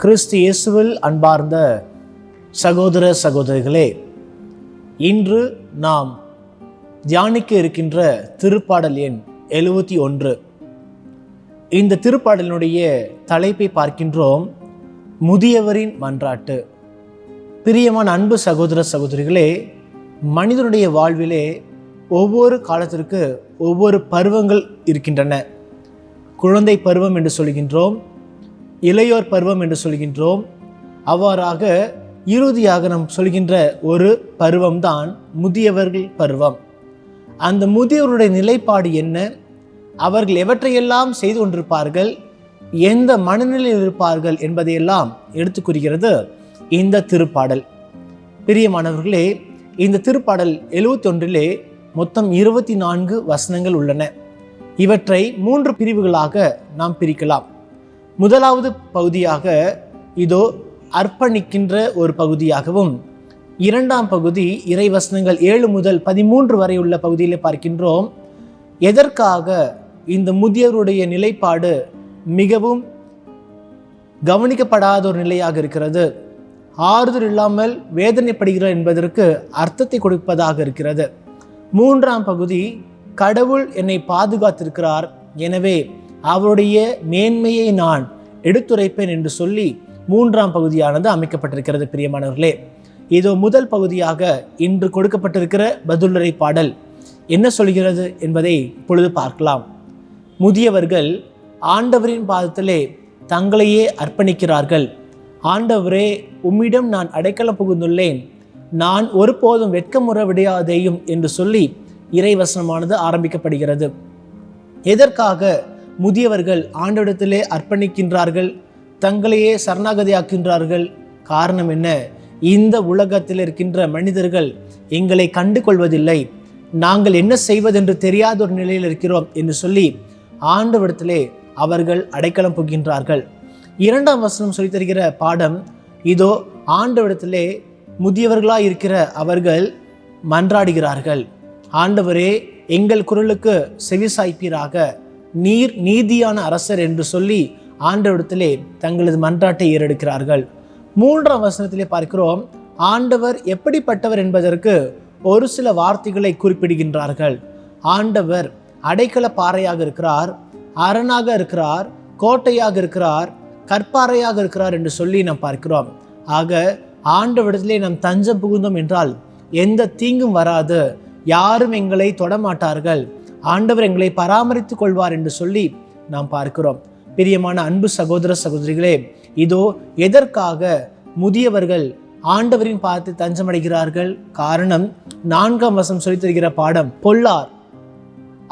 கிறிஸ்து இயேசுவில் அன்பார்ந்த சகோதர சகோதரிகளே இன்று நாம் தியானிக்க இருக்கின்ற திருப்பாடல் எண் எழுபத்தி ஒன்று. இந்த திருப்பாடலினுடைய தலைப்பை பார்க்கின்றோம் முதியவரின் மன்றாட்டு. பிரியமான அன்பு சகோதர சகோதரிகளே மனிதனுடைய வாழ்விலே ஒவ்வொரு காலத்திற்கு ஒவ்வொரு பருவங்கள் இருக்கின்றன. குழந்தை பருவம் என்று சொல்கின்றோம் இளையோர் பருவம் என்று சொல்கின்றோம். அவ்வாறாக இறுதியாக நாம் சொல்கின்ற ஒரு பருவம்தான் முதியவர்கள் பருவம். அந்த முதியவருடைய நிலைப்பாடு என்ன? அவர்கள் எவற்றையெல்லாம் செய்து கொண்டிருப்பார்கள்? எந்த மனநிலையில் இருப்பார்கள் என்பதையெல்லாம் எடுத்து கூறுகிறது இந்த திருப்பாடல். பிரியமானவர்களே இந்த திருப்பாடல் எழுவத்தி ஒன்றிலே மொத்தம் இருபத்தி நான்கு வசனங்கள் உள்ளன. இவற்றை மூன்று பிரிவுகளாக நாம் பிரிக்கலாம். முதலாவது பகுதியாக இதோ அர்ப்பணிக்கின்ற ஒரு பகுதியாகவும் இரண்டாம் பகுதி இறைவசனங்கள் ஏழு முதல் பதிமூன்று வரை உள்ள பகுதியிலே பார்க்கின்றோம். எதற்காக இந்த முதியவருடைய நிலைப்பாடு மிகவும் கவனிக்கப்படாத ஒரு நிலையாக இருக்கிறது? ஆறுதல் இல்லாமல் வேதனைப்படுகிறார் என்பதற்கு அர்த்தத்தை கொடுப்பதாக இருக்கிறது. மூன்றாம் பகுதி கடவுள் என்னை பாதுகாத்திருக்கிறார். எனவே அவருடைய மேன்மையை நான் எடுத்துரைப்பேன் என்று சொல்லி மூன்றாம் பகுதியானது அமைக்கப்பட்டிருக்கிறது பிரியமானவர்களே. இதோ முதல் பகுதியாக இன்று கொடுக்கப்பட்டிருக்கிற பதிலுரை பாடல் என்ன சொல்கிறது என்பதை இப்பொழுது பார்க்கலாம். முதியவர்கள் ஆண்டவரின் பாதத்திலே தங்களையே அர்ப்பணிக்கிறார்கள். ஆண்டவரே உம்மிடம் நான் அடைக்கலம் புகுந்துள்ளேன். நான் ஒருபோதும் வெட்கமுற விடையாதேயும் என்று சொல்லி இறைவசனமானது ஆரம்பிக்கப்படுகிறது. எதற்காக முதியவர்கள் ஆண்டவிடத்திலே அர்ப்பணிக்கின்றார்கள் தங்களையே சரணாகதியாக்கின்றார்கள் காரணம் என்ன? இந்த உலகத்தில் இருக்கின்ற மனிதர்கள் எங்களை கண்டு கொள்வதில்லை நாங்கள் என்ன செய்வதென்று தெரியாத ஒரு நிலையில் இருக்கிறோம் என்று சொல்லி ஆண்டவிடத்திலே அவர்கள் அடைக்கலம் புகின்றார்கள் இரண்டாம் வசனம் சொல்லித் தருகிற பாடம் இதோ ஆண்டவிடத்திலே முதியவர்களாக இருக்கிற அவர்கள் மன்றாடுகிறார்கள். ஆண்டவரே எங்கள் குரலுக்கு செவிசாய்ப்பீராக நீர் நீதியான அரசர் என்று சொல்லி ஆண்டவரிடத்திலே தங்களது மன்றாட்டை ஏறெடுக்கிறார்கள். மூன்றாம் வசனத்திலே பார்க்கிறோம் ஆண்டவர் எப்படிப்பட்டவர் என்பதற்கு ஒரு சில வார்த்தைகளை குறிப்பிடுகின்றார்கள். ஆண்டவர் அடைக்கல பாறையாக இருக்கிறார் அரணாக இருக்கிறார் கோட்டையாக இருக்கிறார் கற்பாறையாக இருக்கிறார் என்று சொல்லி நாம் பார்க்கிறோம். ஆக ஆண்டவரிடத்திலே நாம் தஞ்சம் புகுந்தோம் என்றால் எந்த தீங்கும் வராது யாரும் எங்களை தொடமாட்டார்கள். ஆண்டவர் எங்களை பராமரித்துக் கொள்வார் என்று சொல்லி நாம் பார்க்கிறோம். பிரியமான அன்பு சகோதர சகோதரிகளே இதோ எதற்காக முதியவர்கள் ஆண்டவரின் பார்த்து தஞ்சமடைகிறார்கள்? காரணம் நான்காம் வசம் சொல்லித்தருகிற பாடம் பொல்லார்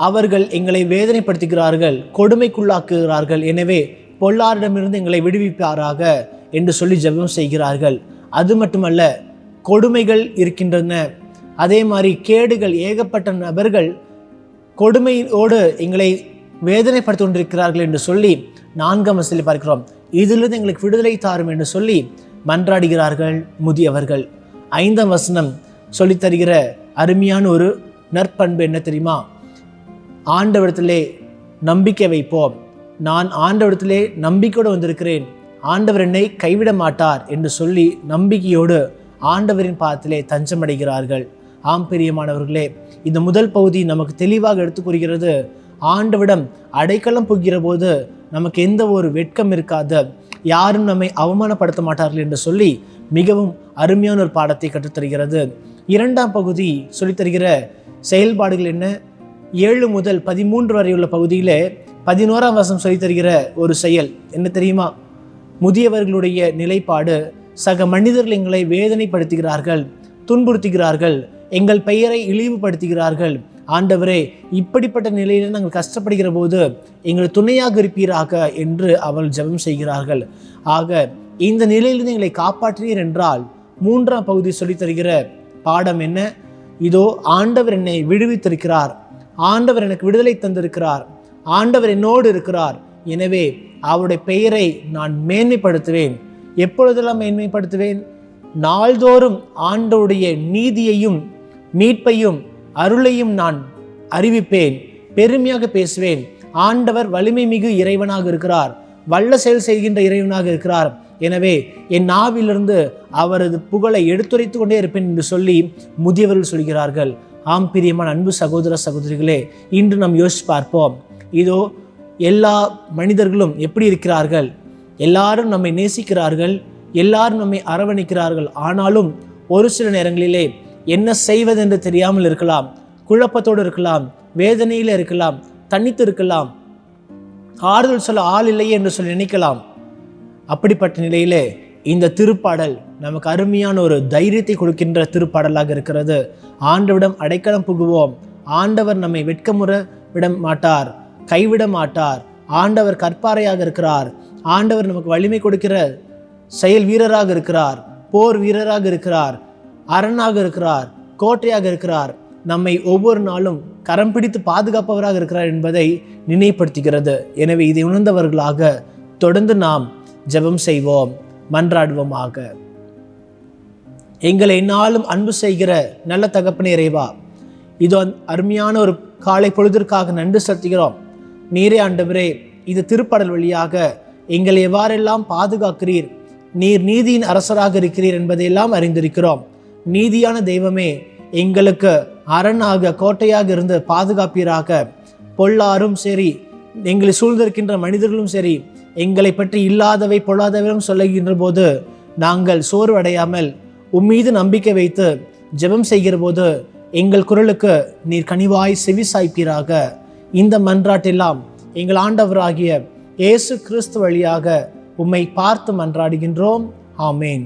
அவர்கள் எங்களை வேதனைப்படுத்துகிறார்கள் கொடுமைக்குள்ளாக்குகிறார்கள். எனவே பொல்லாரிடமிருந்து எங்களை விடுவிப்பாராக என்று சொல்லி ஜெபம் செய்கிறார்கள். அது மட்டுமல்ல கொடுமைகள் இருக்கின்றன. அதே மாதிரி கேடுகள் ஏகப்பட்ட நபர்கள் கொடுமையோடு எங்களை வேதனைப்படுத்தி கொண்டிருக்கிறார்கள் என்று சொல்லி நான்காம் வசதியில் பார்க்கிறோம். இதிலிருந்து எங்களுக்கு விடுதலை தாரும் என்று சொல்லி மன்றாடுகிறார்கள் முதியவர்கள். ஐந்தாம் வசனம் சொல்லித் தருகிற அருமையான ஒரு நற்பண்பு என்ன தெரியுமா? ஆண்டவரத்திலே நம்பிக்கை வைப்போம். நான் ஆண்டவரத்திலே நம்பிக்கையோடு வந்திருக்கிறேன். ஆண்டவர் என்னை கைவிட மாட்டார் என்று சொல்லி நம்பிக்கையோடு ஆண்டவரின் பாதத்திலே தஞ்சமடைகிறார்கள். ஆம் பிரியமானவர்களே இந்த முதல் பகுதி நமக்கு தெளிவாக எடுத்துக்கூறுகிறது ஆண்டவிடம் அடைக்கலம் புகிற போது நமக்கு எந்த ஒரு வெட்கம் இருக்காது யாரும் நம்மை அவமானப்படுத்த மாட்டார்கள் என்று சொல்லி மிகவும் அருமையான ஒரு பாடத்தை கற்றுத்தருகிறது. இரண்டாம் பகுதி சொல்லித்தருகிற செயல்பாடுகள் என்ன? ஏழு முதல் பதிமூன்று வரை உள்ள பகுதியிலே பதினோராம் வசம் சொல்லித்தருகிற ஒரு செயல் என்ன தெரியுமா? முதியவர்களுடைய நிலைப்பாடு சக மனிதர்கள் எங்களை வேதனைப்படுத்துகிறார்கள் துன்புறுத்துகிறார்கள் எங்கள் பெயரை இழிவுபடுத்துகிறார்கள். ஆண்டவரே இப்படிப்பட்ட நிலையில் நாங்கள் கஷ்டப்படுகிற போது எங்கள் துணையாக இருப்பீராக என்று அவள் ஜெபம் செய்கிறார்கள். ஆக இந்த நிலையிலிருந்து எங்களை காப்பாற்றினீர் என்றால் மூன்றாம் பகுதி சொல்லித்தருகிற பாடம் என்ன? இதோ ஆண்டவர் என்னை விடுவித்திருக்கிறார். ஆண்டவர் எனக்கு விடுதலை தந்திருக்கிறார். ஆண்டவர் என்னோடு இருக்கிறார். எனவே அவருடைய பெயரை நான் மேன்மைப்படுத்துவேன். எப்பொழுதெல்லாம் மேன்மைப்படுத்துவேன்? நாள்தோறும் ஆண்டவருடைய நீதியையும் மீட்பையும் அருளையும் நான் அறிவிப்பேன். பெருமையாக பேசுவேன். ஆண்டவர் வலிமை மிகு இறைவனாக இருக்கிறார். வல்ல செயல் செய்கின்ற இறைவனாக இருக்கிறார். எனவே என் நாவிலிருந்து அவரது புகழை எடுத்துரைத்து கொண்டே இருப்பேன் என்று சொல்லி முதியவர்கள் சொல்கிறார்கள். ஆம் பிரியமான அன்பு சகோதர சகோதரிகளே இன்று நாம் யோசிச்சு பார்ப்போம். இதோ எல்லா மனிதர்களும் எப்படி இருக்கிறார்கள்? எல்லாரும் நம்மை நேசிக்கிறார்கள். எல்லாரும் நம்மை அரவணைக்கிறார்கள். ஆனாலும் ஒரு சில நேரங்களிலே என்ன செய்வதென்று தெரியாமல் இருக்கலாம். குழப்பத்தோடு இருக்கலாம். வேதனையில் இருக்கலாம். தனித்து இருக்கலாம். ஆறுதல் சொல்ல ஆள் இல்லையே என்று சொல்லி நினைக்கலாம். அப்படிப்பட்ட நிலையிலே இந்த திருப்பாடல் நமக்கு அருமையான ஒரு தைரியத்தை கொடுக்கின்ற திருப்பாடலாக இருக்கிறது. ஆண்டவிடம் அடைக்கலம் புகுவோம். ஆண்டவர் நம்மை வெட்கமுற விட மாட்டார். கைவிட மாட்டார். ஆண்டவர் கற்பாறையாக இருக்கிறார். ஆண்டவர் நமக்கு வலிமை கொடுக்கிற செயல் வீரராக இருக்கிறார். போர் வீரராக இருக்கிறார். அரணாக இருக்கிறார் கோட்டையாக இருக்கிறார் நம்மை ஒவ்வொரு நாளும் கரம் பிடித்து பாதுகாப்பவராக இருக்கிறார் என்பதை நினைப்படுத்துகிறது. எனவே இதை உணர்ந்தவர்களாக தொடர்ந்து நாம் ஜெபம் செய்வோம் மன்றாடுவோமாக. எங்களை என்னாலும் அன்பு செய்கிற நல்ல தகப்பனே இறைவா இது அருமையான ஒரு காலை பொழுதிற்காக நன்றி செலுத்துகிறோம். நீரே ஆண்டவரே இது திருப்படல் வழியாக எங்களை எவ்வாறெல்லாம் பாதுகாக்கிறீர் நீர் நீதியின் அரசராக இருக்கிறீர் என்பதையெல்லாம் அறிந்திருக்கிறோம். நீதியான தெய்வமே எங்களுக்கு அரணாக கோட்டையாக இருந்து பாதுகாப்பீராக. பொல்லாரும் சரி எங்களை சூழ்ந்திருக்கின்ற மனிதர்களும் சரி எங்களை பற்றி இல்லாதவை பொல்லாதவையும் சொல்லுகின்ற போது நாங்கள் சோர்வடையாமல் உம்மீது நம்பிக்கை வைத்து ஜெபம் செய்கிற போது எங்கள் குரலுக்கு நீர் கனிவாய் செவி சாய்ப்பீராக. இந்த மன்றாட்டெல்லாம் எங்கள் ஆண்டவராகிய இயேசு கிறிஸ்து வழியாக உம்மை பார்த்து மன்றாடுகின்றோம். ஆமேன்.